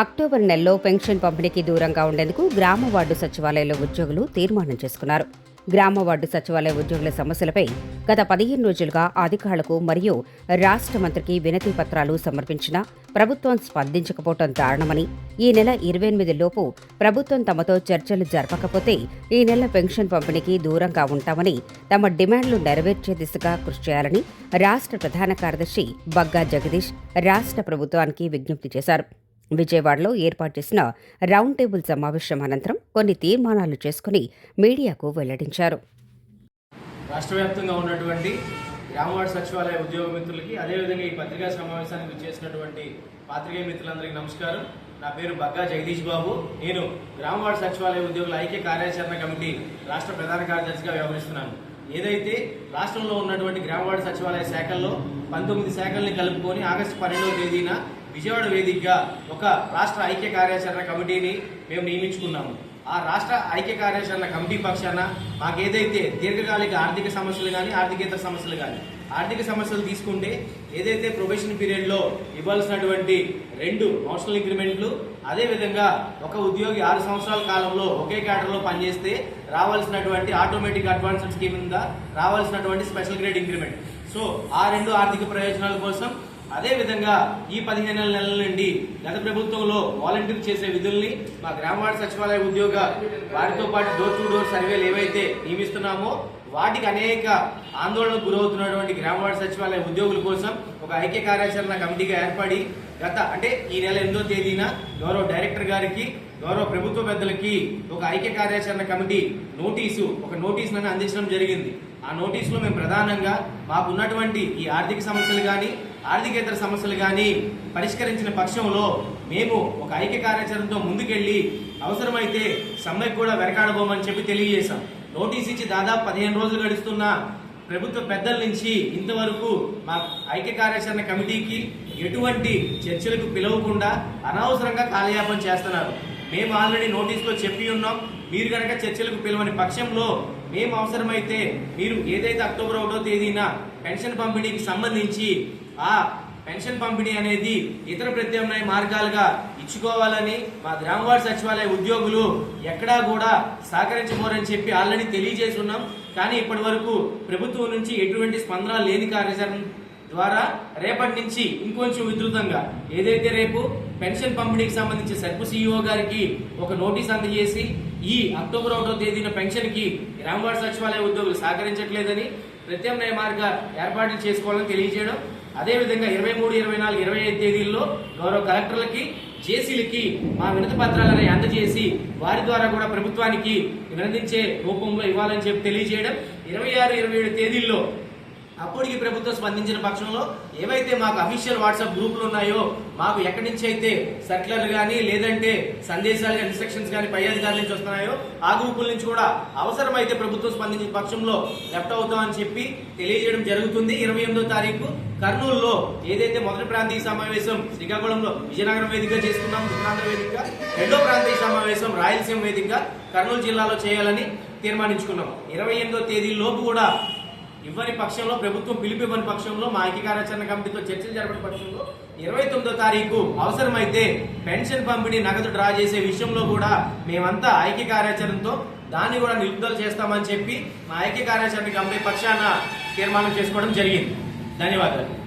October నెలలో pension పంపిణీకి దూరంగా ఉండేందుకు గ్రామ వార్డు సచివాలయంలో ఉద్యోగులు తీర్మానం చేసుకున్నారు. గ్రామ వార్డు సచివాలయ ఉద్యోగుల సమస్యలపై గత పదిహేను రోజులుగా అధికారులకు మరియు రాష్ట్ర మంత్రికి వినతి పత్రాలు సమర్పించినా ప్రభుత్వం స్పందించకపోవడం దారుణమని ఈ నెల ఇరవై ఎనిమిది లోపు ప్రభుత్వం తమతో చర్చలు జరపకపోతే ఈ నెల పెన్షన్ పంపిణీకి దూరంగా ఉంటామని తమ డిమాండ్లు నెరవేర్చే దిశగా కృషి చేయాలని రాష్ట్ర ప్రధాన కార్యదర్శి బగ్గా జగదీష్ రాష్ట్ర ప్రభుత్వానికి విజ్ఞప్తి చేశారు. విజయవాడలో ఏర్పాటు చేసిన రౌండ్ టేబుల్ సమావేశం అనంతరం కొన్ని తీర్మానాలు చేసుకుని మీడియాకు వెల్లడించారు. రాష్ట్ర వ్యాప్తంగా ఉన్నటువంటి గ్రామవాడ సచివాలయ ఉద్యోగ మిత్రులకి అదేవిధంగా ఈ పత్రికా సమావేశానికి చేసినటువంటి పాత్రికేయ మిత్రులందరికీ నమస్కారం. నా పేరు బగ్గా జగదీష్ బాబు. నేను గ్రామవాడ సచివాలయ ఉద్యోగుల ఐక్య కార్యాచరణ కమిటీ రాష్ట్ర ప్రధాన కార్యదర్శిగా వ్యవహరిస్తున్నాను. ఏదైతే రాష్ట్రంలో ఉన్నటువంటి గ్రామవాడ సచివాలయ శాఖల్లో పంతొమ్మిది శాఖల్ని కలుపుకొని ఆగస్టు పన్నెండవ తేదీన విజయవాడ వేదికగా ఒక రాష్ట్ర ఐక్య కార్యాచరణ కమిటీని మేము నియమించుకున్నాము. ఆ రాష్ట్ర ఐక్య కార్యాచరణ కమిటీ పక్షాన మాకేదైతే దీర్ఘకాలిక ఆర్థిక సమస్యలు కానీ ఆర్థికేతర సమస్యలు కానీ ఆర్థిక సమస్యలు తీసుకుంటే ఏదైతే ప్రొబేషన్ పీరియడ్లో ఇవ్వాల్సినటువంటి రెండు నోషనల్ ఇంక్రిమెంట్లు అదేవిధంగా ఒక ఉద్యోగి ఆరు సంవత్సరాల కాలంలో ఒకే క్యాటర్లో పనిచేస్తే రావాల్సినటువంటి ఆటోమేటిక్ అడ్వాన్స్డ్ స్కీమ్ కింద రావాల్సినటువంటి స్పెషల్ గ్రేడ్ ఇంక్రిమెంట్. సో ఆ రెండు ఆర్థిక ప్రయోజనాల కోసం అదేవిధంగా ఈ పదిహేను నెలల నుండి గత ప్రభుత్వంలో వాలంటీర్ చేసే విధుల్ని మా గ్రామవాడ సచివాలయ ఉద్యోగ వారితో పాటు డోర్ టు డోర్ సర్వేలు ఏవైతే నియమిస్తున్నామో వాటికి అనేక ఆందోళనకు గురవుతున్నటువంటి గ్రామవాడ సచివాలయ ఉద్యోగుల కోసం ఒక ఐక్య కార్యాచరణ కమిటీగా ఏర్పడి గత అంటే ఈ నెల ఎనిమిదో తేదీన గౌరవ డైరెక్టర్ గారికి గౌరవ ప్రభుత్వ పెద్దలకి ఒక ఐక్య కార్యాచరణ కమిటీ నోటీసు ఒక నోటీసులను అందించడం జరిగింది. ఆ నోటీసులో మేము ప్రధానంగా మాకున్నటువంటి ఈ ఆర్థిక సమస్యలు కానీ ఆర్థికేతర సమస్యలు కానీ పరిష్కరించిన పక్షంలో మేము ఒక ఐక్య కార్యాచరణతో ముందుకెళ్ళి అవసరమైతే సమ్మెకు కూడా వెనకాడబోమని చెప్పి తెలియజేశాం. నోటీస్ ఇచ్చి దాదాపు పదిహేను రోజులు గడుస్తున్న ప్రభుత్వ పెద్దల నుంచి ఇంతవరకు మా ఐక్య కార్యాచరణ కమిటీకి ఎటువంటి చర్చలకు పిలవకుండా అనవసరంగా కాలయాపన చేస్తున్నారు. మేము ఆల్రెడీ నోటీస్లో చెప్పి ఉన్నాం. మీరు కనుక చర్చలకు పిలవని పక్షంలో మేము అవసరమైతే మీరు ఏదైతే అక్టోబర్ ఒకటో తేదీన పెన్షన్ పంపిణీకి సంబంధించి ఆ పెన్షన్ పంపిణీ అనేది ఇతర ప్రత్యామ్నాయ మార్గాలుగా ఇచ్చుకోవాలని మా గ్రామవాడ సచివాలయ ఉద్యోగులు ఎక్కడా కూడా సహకరించబోరని చెప్పి ఆల్రెడీ తెలియజేసి ఉన్నాం కానీ ఇప్పటి వరకు ప్రభుత్వం నుంచి ఎటువంటి స్పందన లేని కార్యాచరణ ద్వారా రేపటి నుంచి ఇంకొంచెం విస్తృతంగా ఏదైతే రేపు పెన్షన్ పంపిణీకి సంబంధించి సర్పు సీఈఓ గారికి ఒక నోటీస్ అందజేసి ఈ అక్టోబర్ ఒకటో తేదీన పెన్షన్కి గ్రామవాడ సచివాలయ ఉద్యోగులు సహకరించట్లేదని ప్రత్యామ్నాయ మార్గ ఏర్పాట్లు చేసుకోవాలని తెలియజేయడం. అదేవిధంగా ఇరవై మూడు ఇరవై నాలుగు ఇరవై ఐదు తేదీల్లో గౌరవ కలెక్టర్లకి జేసీలకి మా వినతి పత్రాలను అందజేసి వారి ద్వారా కూడా ప్రభుత్వానికి వినందించే రూపంలో ఇవ్వాలని చెప్పి తెలియజేయడం. ఇరవై ఆరు ఇరవై ఏడు తేదీల్లో అప్పటికి ప్రభుత్వం స్పందించిన పక్షంలో ఏవైతే మాకు అఫీషియల్ వాట్సాప్ గ్రూపులు ఉన్నాయో మాకు ఎక్కడి నుంచి అయితే సర్క్యులర్ కానీ లేదంటే సందేశాలు ఇన్స్ట్రక్షన్స్ కానీ పై అధికారుల నుంచి వస్తున్నాయో ఆ గ్రూపుల నుంచి కూడా అవసరమైతే ప్రభుత్వం స్పందించిన పక్షంలో లెఫ్ట్ అవుతామని చెప్పి తెలియజేయడం జరుగుతుంది. ఇరవై ఎనిమిదో తారీఖు కర్నూలులో ఏదైతే మొదటి ప్రాంతీయ సమావేశం శ్రీకాకుళంలో విజయనగరం వేదిక చేసుకున్నాం ఉత్తరాంధ్ర వేదిక రెండో ప్రాంతీయ సమావేశం రాయలసీమ వేదిక కర్నూలు జిల్లాలో చేయాలని తీర్మానించుకున్నాం. ఇరవై ఎనిమిదో తేదీ లోపు కూడా ఇవ్వని పక్షంలో ప్రభుత్వం పిలుపు ఇవ్వని పక్షంలో మా ఐక్య కార్యాచరణ కమిటీతో చర్చలు జరపని పక్షంలో ఇరవై తొమ్మిదో తారీఖు అవసరమైతే పెన్షన్ పంపిణీ నగదు డ్రా చేసే విషయంలో కూడా మేమంతా ఐక్య కార్యాచరణతో దాన్ని కూడా నిలుపుదల చేస్తామని చెప్పి మా ఐక్య కార్యాచరణ కమిటీ పక్షాన తీర్మానం చేసుకోవడం జరిగింది. ధన్యవాదాలు.